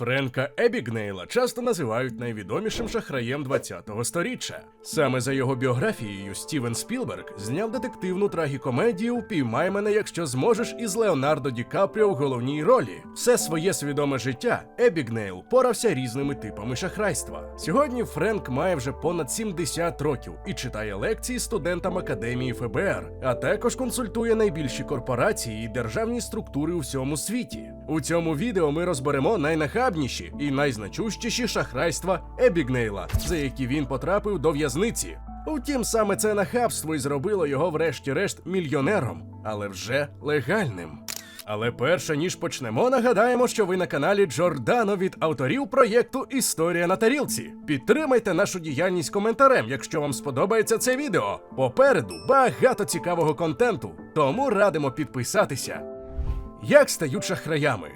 Френка Ебігнейла часто називають найвідомішим шахраєм 20-го сторіччя. Саме за його біографією Стівен Спілберг зняв детективну трагікомедію Піймай мене, якщо зможеш із Леонардо Ді Капріо в головній ролі. Все своє свідоме життя Ебігнейл порався різними типами шахрайства. Сьогодні Френк має вже понад 70 років і читає лекції студентам академії ФБР, а також консультує найбільші корпорації і державні структури у всьому світі. У цьому відео ми розберемо найнахабніші і найзначущіші шахрайства Ебігнейла, за які він потрапив до в'язниці. Утім, саме це нахабство і зробило його, врешті-решт, мільйонером, але вже легальним. Але перше ніж почнемо, нагадаємо, що ви на каналі Джордано від авторів проєкту Історія на тарілці. Підтримайте нашу діяльність коментарем, якщо вам сподобається це відео. Попереду багато цікавого контенту, тому радимо підписатися. Як стають шахраями?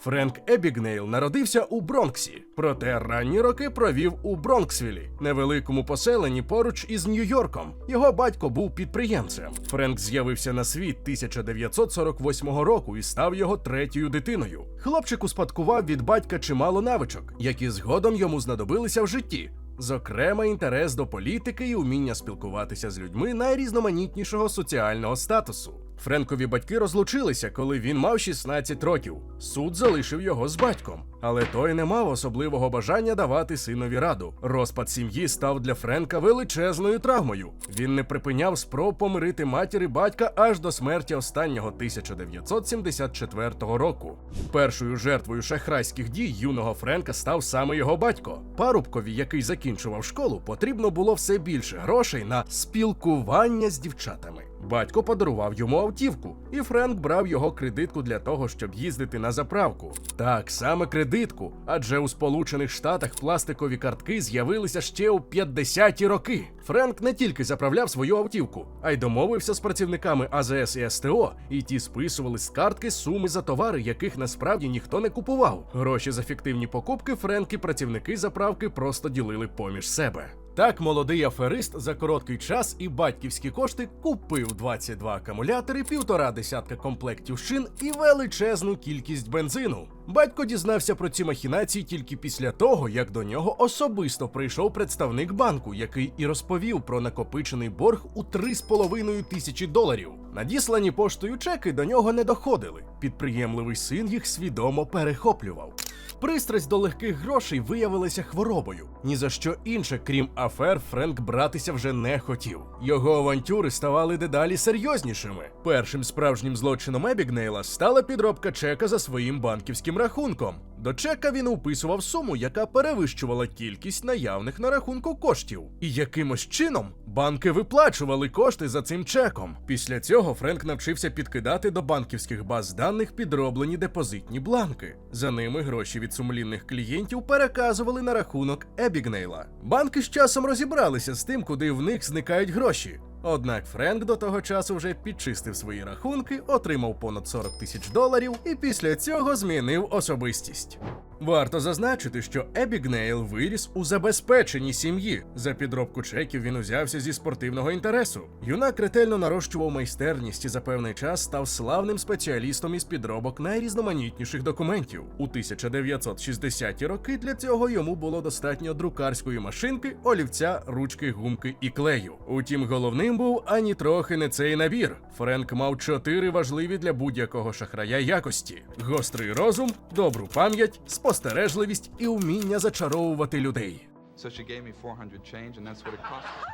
Френк Ебігнейл народився у Бронксі, проте ранні роки провів у Бронксвілі, невеликому поселенні поруч із Нью-Йорком. Його батько був підприємцем. Френк з'явився на світ 1948 року і став його третьою дитиною. Хлопчик успадкував від батька чимало навичок, які згодом йому знадобилися в житті. Зокрема, інтерес до політики і уміння спілкуватися з людьми найрізноманітнішого соціального статусу. Френкові батьки розлучилися, коли він мав 16 років. Суд залишив його з батьком, але той не мав особливого бажання давати синові раду. Розпад сім'ї став для Френка величезною травмою. Він не припиняв спроб помирити матір і батька аж до смерті останнього 1974 року. Першою жертвою шахрайських дій юного Френка став саме його батько. Парубкові, який закінчував школу, потрібно було все більше грошей на спілкування з дівчатами. Батько подарував йому автівку, і Френк брав його кредитку для того, щоб їздити на заправку. Так, саме кредитку, адже у Сполучених Штатах пластикові картки з'явилися ще у 50-ті роки. Френк не тільки заправляв свою автівку, а й домовився з працівниками АЗС і СТО, і ті списували з картки суми за товари, яких насправді ніхто не купував. Гроші за фіктивні покупки Френк і працівники заправки просто ділили поміж себе. Так, молодий аферист за короткий час і батьківські кошти купив 22 акумулятори, півтора десятка комплектів шин і величезну кількість бензину. Батько дізнався про ці махінації тільки після того, як до нього особисто прийшов представник банку, який і розповів про накопичений борг у 3,5 тисячі доларів. Надіслані поштою чеки до нього не доходили. Підприємливий син їх свідомо перехоплював. Пристрасть до легких грошей виявилася хворобою. Ні за що інше, крім афер, Френк братися вже не хотів. Його авантюри ставали дедалі серйознішими. Першим справжнім злочином Ебігнейла стала підробка чека за своїм банківським рахунком. До чека він уписував суму, яка перевищувала кількість наявних на рахунку коштів. І якимось чином банки виплачували кошти за цим чеком. Після цього Френк навчився підкидати до банківських баз даних підроблені депозитні бланки. За ними гроші від сумлінних клієнтів переказували на рахунок Ебігнейла. Банки з часом розібралися з тим, куди в них зникають гроші. Однак Френк до того часу вже підчистив свої рахунки, отримав понад 40 тисяч доларів і після цього змінив особистість. Варто зазначити, що Ебігнейл виріс у забезпеченій сім'ї. За підробку чеків він узявся зі спортивного інтересу. Юнак ретельно нарощував майстерність і за певний час став славним спеціалістом із підробок найрізноманітніших документів. У 1960-ті роки для цього йому було достатньо друкарської машинки, олівця, ручки, гумки і клею. Утім, головним був ані трохи не цей набір. Френк мав чотири важливі для будь-якого шахрая якості: гострий розум, добру пам'ять, спостережливість і вміння зачаровувати людей. So she gave me 400 change, and that's what it cost me.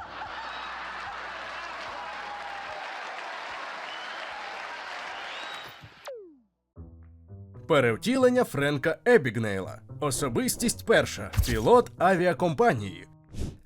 Перевтілення Френка Ебігнейла. Особистість перша. Пілот авіакомпанії.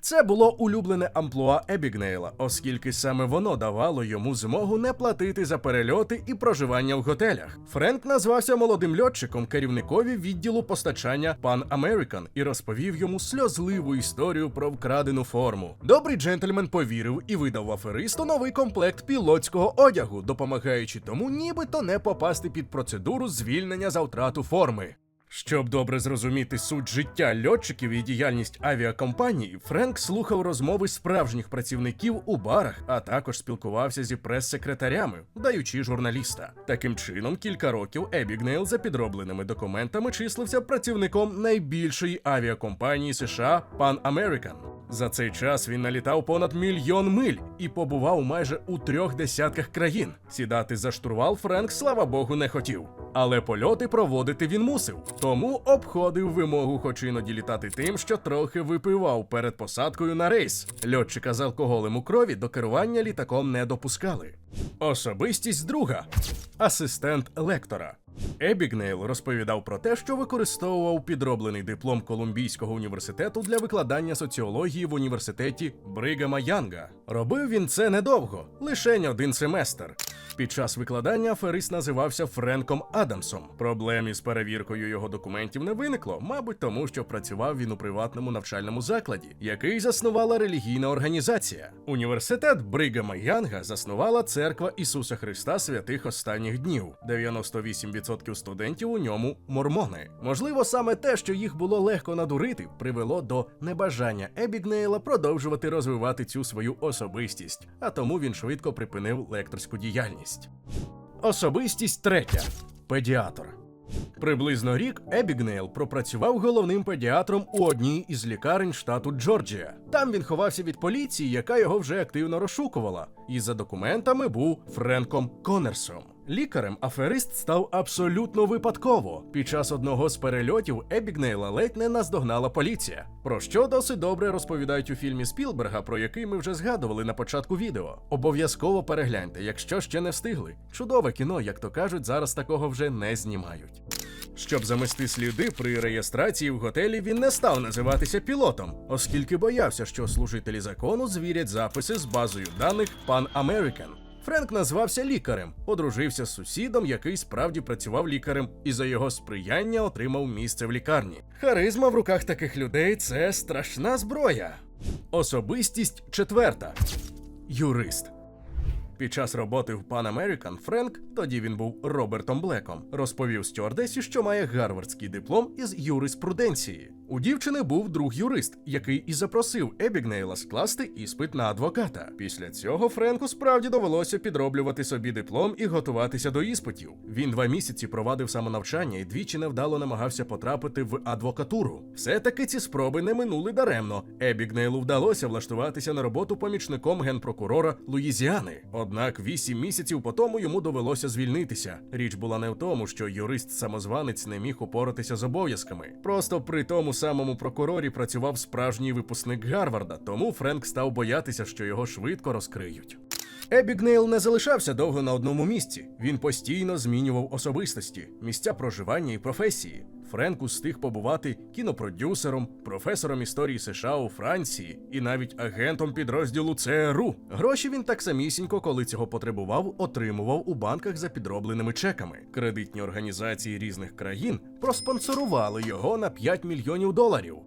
Це було улюблене амплуа Ебігнейла, оскільки саме воно давало йому змогу не платити за перельоти і проживання в готелях. Френк назвався молодим льотчиком керівникові відділу постачання Pan American і розповів йому сльозливу історію про вкрадену форму. Добрий джентльмен повірив і видав аферисту новий комплект пілотського одягу, допомагаючи тому, нібито не попасти під процедуру звільнення за втрату форми. Щоб добре зрозуміти суть життя льотчиків і діяльність авіакомпанії, Френк слухав розмови справжніх працівників у барах, а також спілкувався зі прес-секретарями, даючи журналіста. Таким чином, кілька років Ебігнейл за підробленими документами числився працівником найбільшої авіакомпанії США Pan American. За цей час він налітав понад мільйон миль і побував майже у трьох десятках країн. Сідати за штурвал Френк, слава Богу, не хотів. Але польоти проводити він мусив, тому обходив вимогу, хоч іноді літати тим, що трохи випивав перед посадкою на рейс. Льотчика з алкоголем у крові до керування літаком не допускали. Особистість друга асистент лектора. Ебігнейл розповідав про те, що використовував підроблений диплом Колумбійського університету для викладання соціології в університеті Бригама Янга. Робив він це недовго, лише один семестр. Під час викладання аферист називався Френком Адамсом. Проблем із перевіркою його документів не виникло, мабуть, тому що працював він у приватному навчальному закладі, який заснувала релігійна організація. Університет Бригама Янга заснувала церква Ісуса Христа святих останніх днів. 98% студентів у ньому мормони. Можливо, саме те, що їх було легко надурити, привело до небажання Ебігнейла продовжувати розвивати цю свою особистість, а тому він швидко припинив лекторську діяльність. Особистість третя педіатр. Приблизно рік Ебігнейл пропрацював головним педіатром у одній із лікарень штату Джорджія. Там він ховався від поліції, яка його вже активно розшукувала, і за документами був Френком Конерсом. Лікарем аферист став абсолютно випадково. Під час одного з перельотів Ебігнейла ледь не наздогнала поліція. Про що досить добре розповідають у фільмі Спілберга, про який ми вже згадували на початку відео. Обов'язково перегляньте, якщо ще не встигли. Чудове кіно, як то кажуть, зараз такого вже не знімають. Щоб замести сліди при реєстрації в готелі, він не став називатися пілотом, оскільки боявся, що служителі закону звірять записи з базою даних Pan American. Френк назвався лікарем, одружився з сусідом, який справді працював лікарем, і за його сприяння отримав місце в лікарні. Харизма в руках таких людей це страшна зброя. Особистість четверта юрист. Під час роботи в Pan American Френк, тоді він був Робертом Блеком, розповів стюардесі, що має гарвардський диплом із юриспруденції. У дівчини був друг юрист, який і запросив Ебігнейла скласти іспит на адвоката. Після цього Френку справді довелося підроблювати собі диплом і готуватися до іспитів. Він два місяці провадив самонавчання і двічі невдало намагався потрапити в адвокатуру. Все-таки ці спроби не минули даремно. Ебігнейлу вдалося влаштуватися на роботу помічником генпрокурора Луїзіани. Однак вісім місяців по тому йому довелося звільнитися. Річ була не в тому, що юрист-самозванець не міг упоратися з обов'язками. Просто при тому самому прокурорі працював справжній випускник Гарварда, тому Френк став боятися, що його швидко розкриють. Ебігнейл не залишався довго на одному місці. Він постійно змінював особистості, місця проживання і професії. Френк устиг побувати кінопродюсером, професором історії США у Франції і навіть агентом підрозділу ЦРУ. Гроші він так самісінько, коли цього потребував, отримував у банках за підробленими чеками. Кредитні організації різних країн проспонсорували його на 5 мільйонів доларів.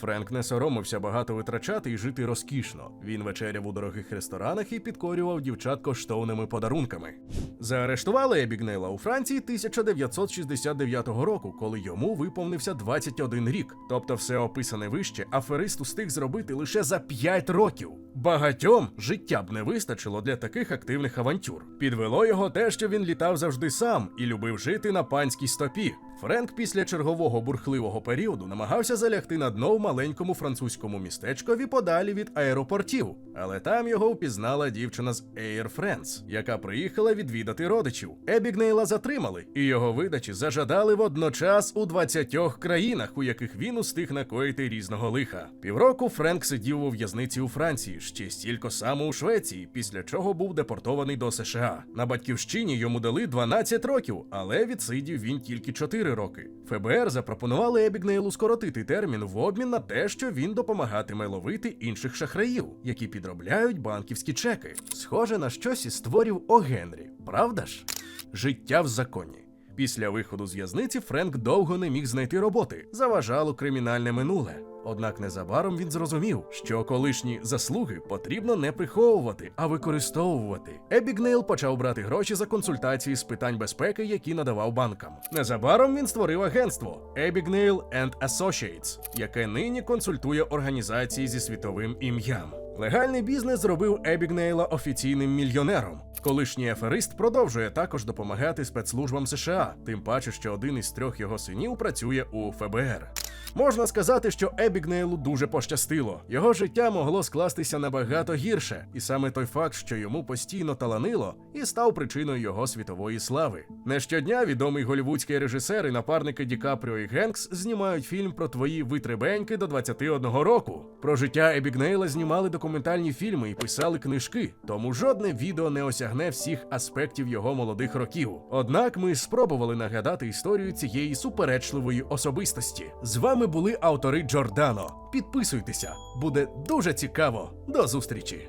Френк не соромився багато витрачати і жити розкішно. Він вечеряв у дорогих ресторанах і підкорював дівчат коштовними подарунками. Заарештували Ебігнейла у Франції 1969 року, коли йому виповнився 21 рік. Тобто, все описане вище, аферист устиг зробити лише за 5 років. Багатьом життя б не вистачило для таких активних авантюр. Підвело його те, що він літав завжди сам і любив жити на панській стопі. Френк після чергового бурхливого періоду намагався залягти на дно в маленькому французькому містечкові подалі від аеропортів, але там його впізнала дівчина з Air France, яка приїхала відвідати родичів. Ебігнейла затримали, і його видачі зажадали водночас у 20 країнах, у яких він устиг накоїти різного лиха. Півроку Френк сидів у в'язниці у Франції, ще стільки само у Швеції, після чого був депортований до США. На батьківщині йому дали 12 років, але відсидів він тільки 4 роки. ФБР запропонували Ебігнейлу скоротити термін в обмін на те, що він допомагатиме ловити інших шахраїв, які підробляють банківські чеки. Схоже на щось із створів О Генрі, правда ж? Життя в законі. Після виходу з в'язниці Френк довго не міг знайти роботи, заважало кримінальне минуле. Однак незабаром він зрозумів, що колишні заслуги потрібно не приховувати, а використовувати. Ебігнейл почав брати гроші за консультації з питань безпеки, які надавав банкам. Незабаром він створив агентство Ебігнейл and Associates, яке нині консультує організації зі світовим ім'ям. Легальний бізнес зробив Ебігнейла офіційним мільйонером. Колишній аферист продовжує також допомагати спецслужбам США, тим паче, що один із трьох його синів працює у ФБР. Можна сказати, що Ебігнейлу дуже пощастило. Його життя могло скластися набагато гірше, і саме той факт, що йому постійно таланило, і став причиною його світової слави. Не щодня відомий голівудський режисер і напарники Ді Капріо і Генкс знімають фільм про твої витребеньки до 21 року. Про життя Ебігнейла знімали документальні фільми і писали книжки, тому жодне відео не осягне всіх аспектів його молодих років. Однак ми спробували нагадати історію цієї суперечливої особистості. З вами були автори Джордано. Підписуйтеся, буде дуже цікаво. До зустрічі!